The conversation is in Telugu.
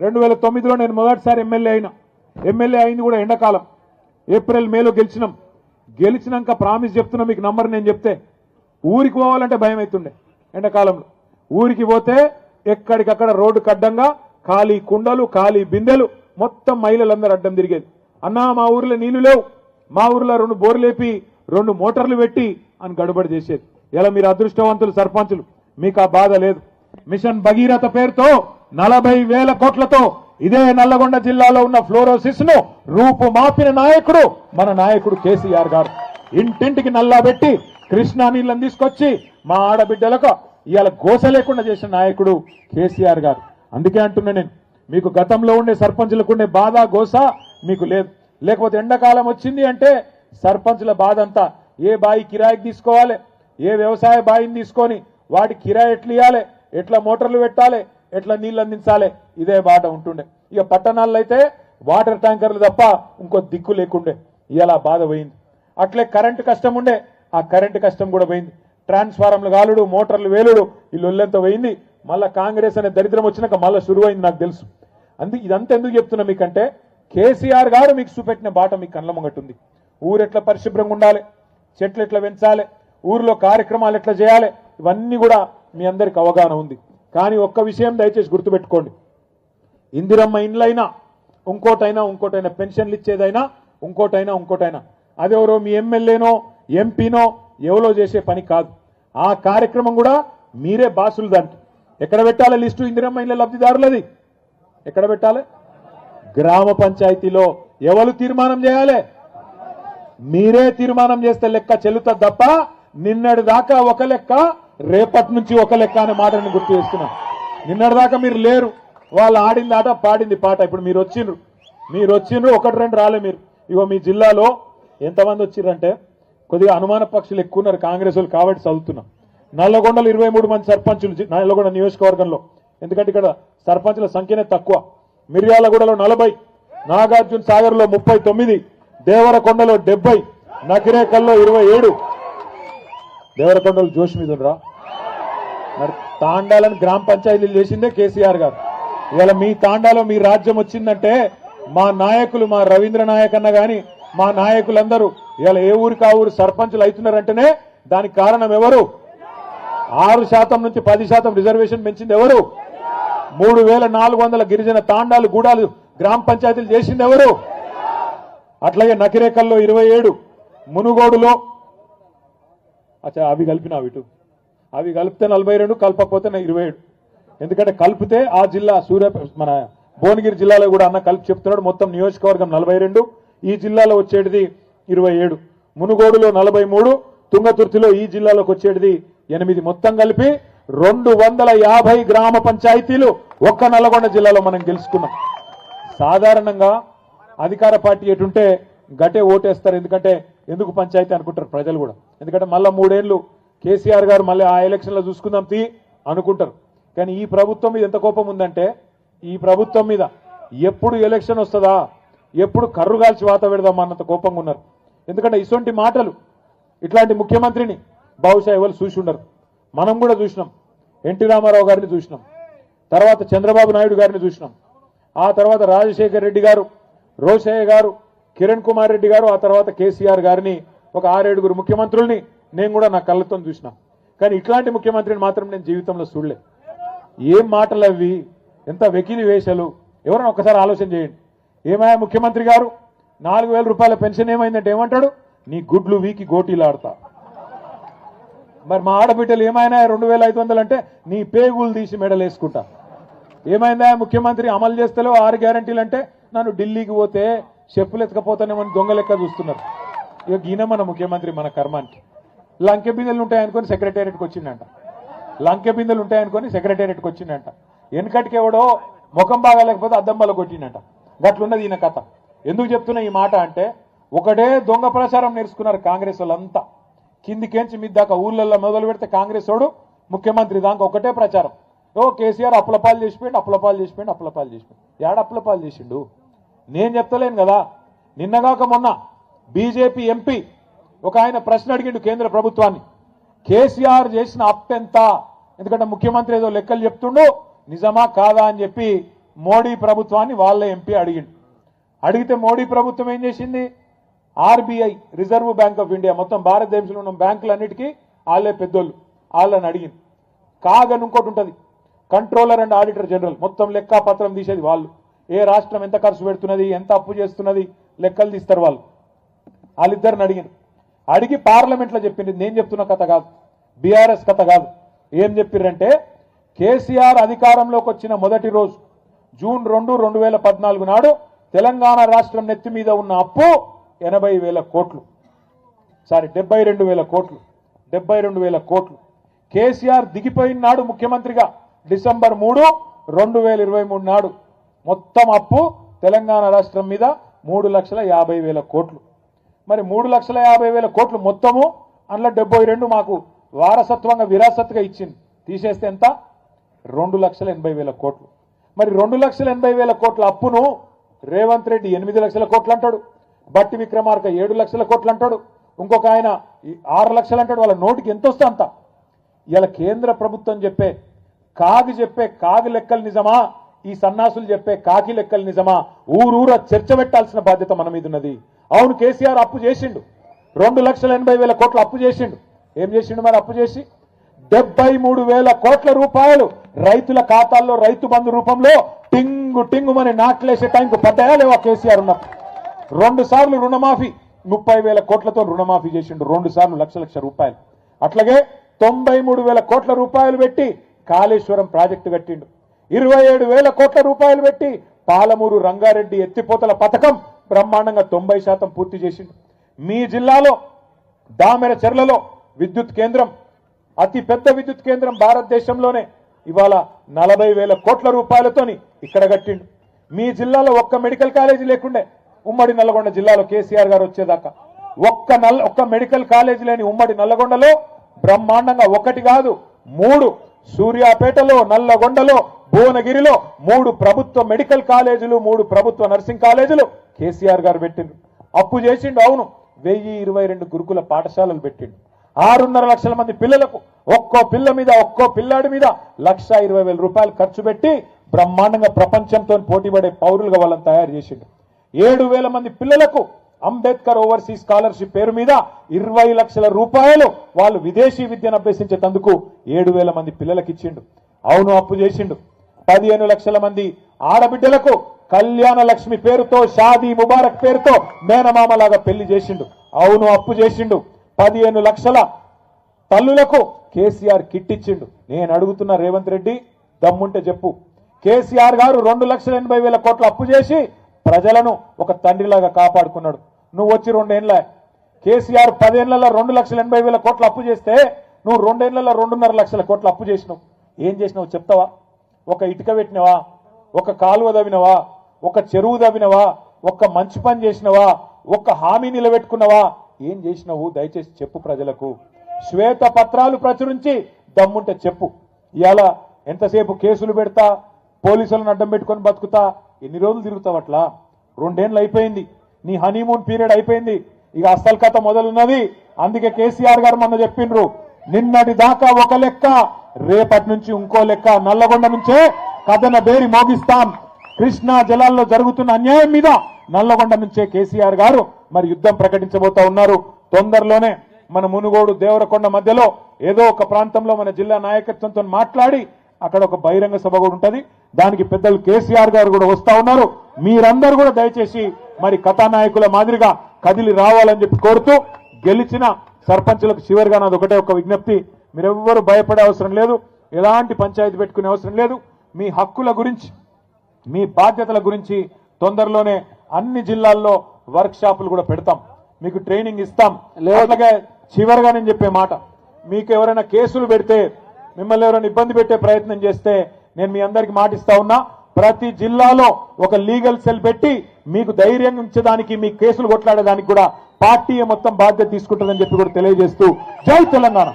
రెండు వేల తొమ్మిదిలో నేను మొదటిసారి ఎమ్మెల్యే అయినా. ఎమ్మెల్యే అయింది కూడా ఎండాకాలం. ఏప్రిల్ మేలో గెలిచినాం. గెలిచినాక ప్రామిస్ చెప్తున్నా మీకు నంబర్ నేను చెప్తే. ఊరికి పోవాలంటే భయం అవుతుండే ఎండాకాలంలో. ఊరికి పోతే ఎక్కడికక్కడ రోడ్డు కడ్డంగా ఖాళీ కుండలు ఖాళీ బిందెలు మొత్తం మహిళలందరూ అడ్డం తిరిగేది. అన్నా మా ఊర్లో నీళ్ళు లేవు. మా ఊర్లో రెండు బోర్లు లేపి రెండు మోటార్లు పెట్టి అని గడుబడి చేసేది. ఇలా మీరు అదృష్టవంతులు సర్పంచులు? మీకు ఆ బాధ లేదు. మిషన్ భగీరథ పేరుతో నలభై వేల కోట్లతో ఇదే నల్లగొండ జిల్లాలో ఉన్న ఫ్లోరోసిస్ను రూపు మాపిన నాయకుడు మన నాయకుడు కేసీఆర్ గారు. ఇంటింటికి నల్లా పెట్టి కృష్ణా నీళ్ళని తీసుకొచ్చి మా ఆడబిడ్డలకు ఇవాళ గోస లేకుండా చేసిన నాయకుడు కేసీఆర్ గారు. అందుకే అంటున్నా నేను మీకు గతంలో ఉండే సర్పంచులకు ఉండే బాధ గోస మీకు లేదు. లేకపోతే ఎండాకాలం వచ్చింది అంటే సర్పంచుల బాధ అంతా. ఏ బాయి కిరాయికి తీసుకోవాలి? ఏ వ్యవసాయ బాయిని తీసుకొని వాటి కిరాయి ఎట్లు ఇవ్వాలి ఎట్లా మోటార్లు పెట్టాలి? ఎట్లా నీళ్ళు అందించాలి? ఇదే బాట ఉంటుండే. ఇక పట్టణాల్లో అయితే వాటర్ ట్యాంకర్లు తప్ప ఇంకో దిక్కు లేకుండే. ఇలా బాధ పోయింది. అట్లే కరెంటు కష్టం ఉండే. ఆ కరెంటు కష్టం కూడా పోయింది. ట్రాన్స్ఫారంలు కాలుడు మోటార్లు వేలుడు వీళ్ళొల్లెంత పోయింది. మళ్ళీ కాంగ్రెస్ అనే దరిద్రం వచ్చినాక మళ్ళీ శురువైంది నాకు తెలుసు. అందుకే ఇదంతా ఎందుకు చెప్తున్నా మీకంటే కేసీఆర్ గారు మీకు చూపెట్టిన బాట మీకు కళ్ళ ముంగట్టుంది ఊరు ఎట్లా పరిశుభ్రంగా ఉండాలి? చెట్లు ఎట్లా పెంచాలి? ఊరిలో కార్యక్రమాలు ఎట్లా చేయాలి? ఇవన్నీ కూడా మీ అందరికి అవగాహన ఉంది. కానీ ఒక్క విషయం దయచేసి గుర్తుపెట్టుకోండి. ఇందిరమ్మ ఇండ్లైనా ఇంకోటైనా ఇంకోటైనా పెన్షన్లు ఇచ్చేదైనా ఇంకోటైనా ఇంకోటైనా. అదెవరో మీ ఎమ్మెల్యేనో ఎంపీనో ఎవరో చేసే పని కాదు. ఆ కార్యక్రమం కూడా మీరే బాసులు దానికి. ఎక్కడ పెట్టాలి లిస్టు ఇందిరమ్మ ఇండ్ల లబ్ధిదారులది? ఎక్కడ పెట్టాలి? గ్రామ పంచాయతీలో. ఎవరు తీర్మానం చేయాలి? మీరే తీర్మానం చేస్తే లెక్క చెల్లుతా తప్ప నిన్నటి దాకా ఒక లెక్క రేపటి నుంచి ఒక లెక్క అనే మాటను గుర్తు చేస్తున్నా. నిన్నటి దాకా మీరు లేరు. వాళ్ళు ఆడింది ఆట పాడింది పాట. ఇప్పుడు మీరు వచ్చిండ్రు మీరు వచ్చిండ్రు ఒకటి రెండు రాలే మీరు. ఇగో మీ జిల్లాలో ఎంతమంది వచ్చిర్రంటే కొద్దిగా అనుమాన పక్షులు ఎక్కువ ఉన్నారు. కాంగ్రెస్ వాళ్ళు కాబట్టి చదువుతున్నాం. నల్లగొండలు ఇరవై మూడు మంది సర్పంచులు నల్లగొండ నియోజకవర్గంలో. ఎందుకంటే ఇక్కడ సర్పంచుల సంఖ్యనే తక్కువ. మిర్యాలగూడలో నలభై నాగార్జున సాగర్లో ముప్పై తొమ్మిది దేవరకొండలో డెబ్బై నకిరేకల్లో ఇరవై ఏడు. దేవరకొండలు జోష్ మీద ఉండరా? మరి తాండాలను గ్రామ పంచాయతీలు చేసిందే కేసీఆర్ గారు. ఇవాళ మీ తాండాలో మీ రాజ్యం వచ్చిందంటే మా నాయకులు మా రవీంద్ర నాయక్ అన్న గాని మా నాయకులందరూ ఇవాళ ఏ ఊరికి ఆ ఊరు సర్పంచులు అవుతున్నారంటేనే దానికి కారణం ఎవరు? ఆరు శాతం నుంచి పది శాతం రిజర్వేషన్ పెంచింది ఎవరు? మూడు వేల నాలుగు వందల గిరిజన తాండాలు గూడాలు గ్రామ పంచాయతీలు చేసింది ఎవరు? అట్లాగే నకిరేకల్లో ఇరవై ఏడు మునుగోడులో అచ్చా అవి కలిపిన ఇటు. అవి కలిపితే నలభై రెండు కలపకపోతే ఇరవై ఏడు. ఎందుకంటే కలిపితే ఆ జిల్లా సూర్య మన భువనగిరి జిల్లాలో కూడా అన్న కలిపి చెప్తున్నాడు. మొత్తం నియోజకవర్గం నలభై రెండు ఈ జిల్లాలో వచ్చేటిది ఇరవై ఏడు. మునుగోడులో నలభై మూడు తుంగతుర్తిలో ఈ జిల్లాలోకి వచ్చేటిది ఎనిమిది. మొత్తం కలిపి రెండు వందల యాభై గ్రామ పంచాయతీలు ఒక్క నల్గొండ జిల్లాలో మనం గెలుచుకున్నాం. సాధారణంగా అధికార పార్టీ ఎటుంటే గటే ఓటేస్తారు. ఎందుకంటే ఎందుకు పంచాయతీ అనుకుంటారు ప్రజలు కూడా. ఎందుకంటే మళ్ళీ మూడేళ్ళు కేసీఆర్ గారు మళ్ళీ ఆ ఎలక్షన్లో చూసుకుందాం తీ అనుకుంటారు. కానీ ఈ ప్రభుత్వం మీద ఎంత కోపం ఉందంటే ఈ ప్రభుత్వం మీద ఎప్పుడు ఎలక్షన్ వస్తుందా ఎప్పుడు కర్రు కాల్చి వాత పెడదాం అన్నంత కోపంగా ఉన్నారు. ఎందుకంటే ఇటువంటి మాటలు ఇట్లాంటి ముఖ్యమంత్రిని బహుశా ఎవరు చూసి ఉండరు. మనం కూడా చూసినాం. ఎన్టీ రామారావు గారిని చూసినాం. తర్వాత చంద్రబాబు నాయుడు గారిని చూసినాం. ఆ తర్వాత రాజశేఖర్ రెడ్డి గారు రోషయ్య గారు కిరణ్ కుమార్ రెడ్డి గారు ఆ తర్వాత కేసీఆర్ గారిని ఒక ఆరేడుగురు ముఖ్యమంత్రుల్ని నేను కూడా నా కళ్ళతో చూసిన. కానీ ఇట్లాంటి ముఖ్యమంత్రిని మాత్రం నేను జీవితంలో చూడలే. ఏం మాటలు అవి? ఎంత వెకిలి వేషాలు? ఎవరైనా ఒక్కసారి ఆలోచన చేయండి. ఏమయ్యా ముఖ్యమంత్రి గారు? నాలుగు వేల రూపాయల పెన్షన్ ఏమైందంటే ఏమంటాడు? నీ గుడ్లు వీకి గోటీలాడతా. మరి మా ఆడబిడ్డలు ఏమైనా రెండు వేల ఐదు వందలు అంటే నీ పేగులు తీసి మెడలు వేసుకుంటా ఏమైందా ముఖ్యమంత్రి అమలు చేస్తలేవు ఆరు గ్యారంటీలు అంటే నన్ను ఢిల్లీకి పోతే చెప్పులు ఎత్తకపోతానేమని దొంగ లెక్క చూస్తున్నారు. ఇక ఈయన మన ముఖ్యమంత్రి మన కర్మానికి. లంకె బిందెలు ఉంటాయనుకొని సెక్రటేరియట్కి వచ్చిందంట. లంకె బిందెలు ఉంటాయనుకొని సెక్రటేరియట్కి వచ్చిందంట. వెనకటికి ఎవడో ముఖం బాగాలేకపోతే అద్దం బల కొట్టిండంట గట్లున్నది ఈయన కథ. ఎందుకు చెప్తున్నా ఈ మాట అంటే ఒకటే దొంగ ప్రచారం నేర్చుకున్నారు కాంగ్రెస్ వాళ్ళంతా. కిందికేంచి మీ దాకా ఊళ్ళల్లో మొదలు పెడితే కాంగ్రెస్ వాడు ముఖ్యమంత్రి దాకా ఒకటే ప్రచారం. ఓ కేసీఆర్ అప్పులపాలు చేసిపోయిండు అప్పులపాలు చేసిపోయిండు అప్పులపాలు చేసిపోయిండు. ఏడ అప్పులపాలు చేసిండు? నేను చెప్తలేను కదా. నిన్నగాక మొన్న బీజేపీ ఎంపీ ఒక ఆయన ప్రశ్న అడిగిండు కేంద్ర ప్రభుత్వాన్ని. కేసీఆర్ చేసిన అప్పెంత ఎందుకంటే ముఖ్యమంత్రి ఏదో లెక్కలు చెప్తుండు నిజమా కాదా అని చెప్పి మోడీ ప్రభుత్వాన్ని వాళ్ళ ఎంపీ అడిగిండు. అడిగితే మోడీ ప్రభుత్వం ఏం చేసింది? RBI reserve bank of India మొత్తం భారతదేశంలో ఉన్న బ్యాంకులన్నిటికీ వాళ్ళే పెద్దోళ్ళు వాళ్ళని అడిగింది కాగని ఇంకోటి ఉంటుంది కంట్రోలర్ అండ్ ఆడిటర్ జనరల్ మొత్తం లెక్క పత్రం తీసేది వాళ్ళు. ఏ రాష్ట్రం ఎంత ఖర్చు పెడుతున్నది ఎంత అప్పు చేస్తున్నది లెక్కలు తీస్తారు వాళ్ళు. వాళ్ళిద్దరిని అడిగారు అడిగి పార్లమెంట్లో చెప్పింది నేను చెప్తున్న కథ కాదు. బీఆర్ఎస్ కథ కాదు. ఏం చెప్పిర్రంటే కేసీఆర్ అధికారంలోకి వచ్చిన మొదటి రోజు జూన్ రెండు రెండు వేల పద్నాలుగు నాడు తెలంగాణ రాష్ట్రం నెత్తి మీద ఉన్న అప్పు ఎనభై వేల కోట్లు. సారీ డెబ్బై రెండు వేల కోట్లు. డెబ్బై రెండు వేల కోట్లు. కేసీఆర్ దిగిపోయిన నాడు ముఖ్యమంత్రిగా డిసెంబర్ మూడు రెండు వేల ఇరవై మూడు నాడు మొత్తం అప్పు తెలంగాణ రాష్ట్రం మీద మూడు లక్షల యాభై వేల కోట్లు. మరి మూడు లక్షల యాభై వేల కోట్లు మొత్తము అందులో డెబ్బై రెండు మాకు వారసత్వంగా విరాసత్గా ఇచ్చింది. తీసేస్తే ఎంత? రెండు లక్షల ఎనభై వేల కోట్లు. మరి రెండు లక్షల ఎనభై వేల కోట్ల అప్పును రేవంత్ రెడ్డి ఎనిమిది లక్షల కోట్లు అంటాడు. బట్టి విక్రమార్క ఏడు లక్షల కోట్లు అంటాడు. ఇంకొక ఆయన ఆరు లక్షలు అంటాడు. వాళ్ళ నోటికి ఎంత వస్తే అంత. ఇలా కేంద్ర ప్రభుత్వం చెప్పే కాగి చెప్పే కాగి లెక్కలు నిజమా? ఈ సన్నాసులు చెప్పే కాకి లెక్కలు నిజమా? ఊరూర చర్చ పెట్టాల్సిన బాధ్యత మన మీద ఉన్నది. అవును కేసీఆర్ అప్పు చేసిండు. రెండు లక్షల ఎనభై వేల కోట్లు అప్పు చేసిండు. ఏం చేసిండు మరి అప్పు చేసి? డెబ్బై మూడు వేల కోట్ల రూపాయలు రైతుల ఖాతాల్లో రైతు బంధు రూపంలో టింగు టింగు మన నాట్లేసే టైంకు పడ్డాయా లేవా కేసీఆర్ ఉన్నప్పుడు? రెండు సార్లు రుణమాఫీ ముప్పై వేల కోట్లతో రుణమాఫీ చేసిండు. రెండు సార్లు లక్ష లక్ష రూపాయలు. అట్లాగే తొంభై మూడు వేల కోట్ల రూపాయలు పెట్టి కాళేశ్వరం ప్రాజెక్టు కట్టిండు. ఇరవై ఏడు వేల కోట్ల రూపాయలు పెట్టి పాలమూరు రంగారెడ్డి ఎత్తిపోతల పథకం బ్రహ్మాండంగా తొంభై శాతం పూర్తి చేసింది మీ జిల్లాలో దామెర చెర్లలో విద్యుత్ కేంద్రం అతి పెద్ద విద్యుత్ కేంద్రం భారతదేశంలోనే ఇవాళ నలభై వేల కోట్ల రూపాయలతోని ఇక్కడ కట్టిండు. మీ జిల్లాలో ఒక్క మెడికల్ కాలేజీ లేకుండే ఉమ్మడి నల్లగొండ జిల్లాలో కేసీఆర్ గారు వచ్చేదాకా. ఒక్క నల్ ఒక్క మెడికల్ కాలేజీ లేని ఉమ్మడి నల్లగొండలో బ్రహ్మాండంగా ఒకటి కాదు మూడు సూర్యాపేటలో నల్లగొండలో భువనగిరిలో మూడు ప్రభుత్వ మెడికల్ కాలేజీలు మూడు ప్రభుత్వ నర్సింగ్ కాలేజీలు కేసీఆర్ గారు పెట్టిండు అప్పు చేసిండు అవును. వెయ్యి ఇరవై రెండు గురుకుల పాఠశాలలు పెట్టిండు. ఆరున్నర లక్షల మంది పిల్లలకు ఒక్కో పిల్ల మీద ఒక్కో పిల్లాడి మీద లక్ష ఇరవై వేల రూపాయలు ఖర్చు పెట్టి బ్రహ్మాండంగా ప్రపంచంతో పోటీపడే పౌరులుగా వాళ్ళని తయారు చేసిండు. ఏడు వేల మంది పిల్లలకు అంబేద్కర్ ఓవర్సీస్ స్కాలర్షిప్ పేరు మీద ఇరవై లక్షల రూపాయలు వాళ్ళు విదేశీ విద్యను అభ్యసించేటందుకు ఏడు వేల మంది పిల్లలకి ఇచ్చిండు. అవును అప్పు చేసిండు. పదిహేను లక్షల మంది ఆడబిడ్డలకు కళ్యాణ లక్ష్మి పేరుతో షాదీ ముబారక్ పేరుతో మేనమామలాగా పెళ్ళి చేసిండు. అవును అప్పు చేసిండు. పదిహేను లక్షల తల్లులకు కేసీఆర్ కిట్ ఇచ్చిండు. నేను అడుగుతున్న రేవంత్ రెడ్డి దమ్ముంటే చెప్పు. కేసీఆర్ గారు రెండు లక్షల ఎనభై వేల కోట్ల అప్పు చేసి ప్రజలను ఒక తండ్రిలాగా కాపాడుకున్నాడు. నువ్వు వచ్చి రెండేళ్ళ కేసీఆర్ పదేళ్ళలో రెండు లక్షల ఎనభై వేల కోట్లు అప్పు చేస్తే నువ్వు రెండేళ్ళలో రెండున్నర లక్షల కోట్లు అప్పు చేసినావు. ఏం చేసినావు చెప్తావా? ఒక ఇటుక పెట్టినవా? ఒక కాలువ దవినవా ఒక చెరువు దవినవా ఒక మంచి పని చేసినవా? ఒక హామీ నిలబెట్టుకున్నవా? ఏం చేసినావు? దయచేసి చెప్పు ప్రజలకు. శ్వేత పత్రాలు ప్రచురించి దమ్ముంటే చెప్పు. ఇవాళ ఎంతసేపు కేసులు పెడతా పోలీసులను అడ్డం పెట్టుకొని బతుకుతా ఎన్ని రోజులు తిరుగుతావు అట్లా? రెండేళ్ళు అయిపోయింది. నీ హనీమూన్ పీరియడ్ అయిపోయింది. ఇక అసలు కథ మొదలున్నది. అందుకే కేసీఆర్ గారు మొన్న చెప్పిండ్రు నిన్నటి దాకా ఒక లెక్క రేపటి నుంచి ఇంకో లెక్క నల్లగొండ నుంచే కథన బేరి మోగిస్తాం. కృష్ణా జలాల్లో జరుగుతున్న అన్యాయం మీద నల్లగొండ నుంచే కేసీఆర్ గారు మరి యుద్ధం ప్రకటించబోతా ఉన్నారు. తొందరలోనే మన మునుగోడు దేవరకొండ మధ్యలో ఏదో ఒక ప్రాంతంలో మన జిల్లా నాయకత్వంతో మాట్లాడి అక్కడ ఒక బహిరంగ సభ కూడా ఉంటుంది. దానికి పెద్దలు కేసీఆర్ గారు కూడా వస్తా ఉన్నారు. మీరందరూ కూడా దయచేసి మరి కథానాయకుల మాదిరిగా కదిలి రావాలని చెప్పి కోరుతూ గెలిచిన సర్పంచులకు చివరిగా నాది ఒకటే ఒక విజ్ఞప్తి. మీరెవ్వరూ భయపడే అవసరం లేదు. ఎలాంటి పంచాయతీ పెట్టుకునే అవసరం లేదు. మీ హక్కుల గురించి మీ బాధ్యతల గురించి తొందరలోనే అన్ని జిల్లాల్లో వర్క్ షాపులు కూడా పెడతాం. మీకు ట్రైనింగ్ ఇస్తాం. అట్లాగే చివరిగా నేను చెప్పే మాట మీకు ఎవరైనా కేసులు పెడితే మిమ్మల్ని ఎవరైనా ఇబ్బంది పెట్టే ప్రయత్నం చేస్తే నేను మీ అందరికి మాటిస్తా ఉన్నా ప్రతి జిల్లాలో ఒక లీగల్ సెల్ పెట్టి మీకు ధైర్యం ఉంచడానికి మీ కేసులు కొట్లాడేదానికి కూడా పార్టీ మొత్తం బాధ్యత తీసుకుంటుందని చెప్పి కూడా తెలియజేస్తూ జై తెలంగాణ.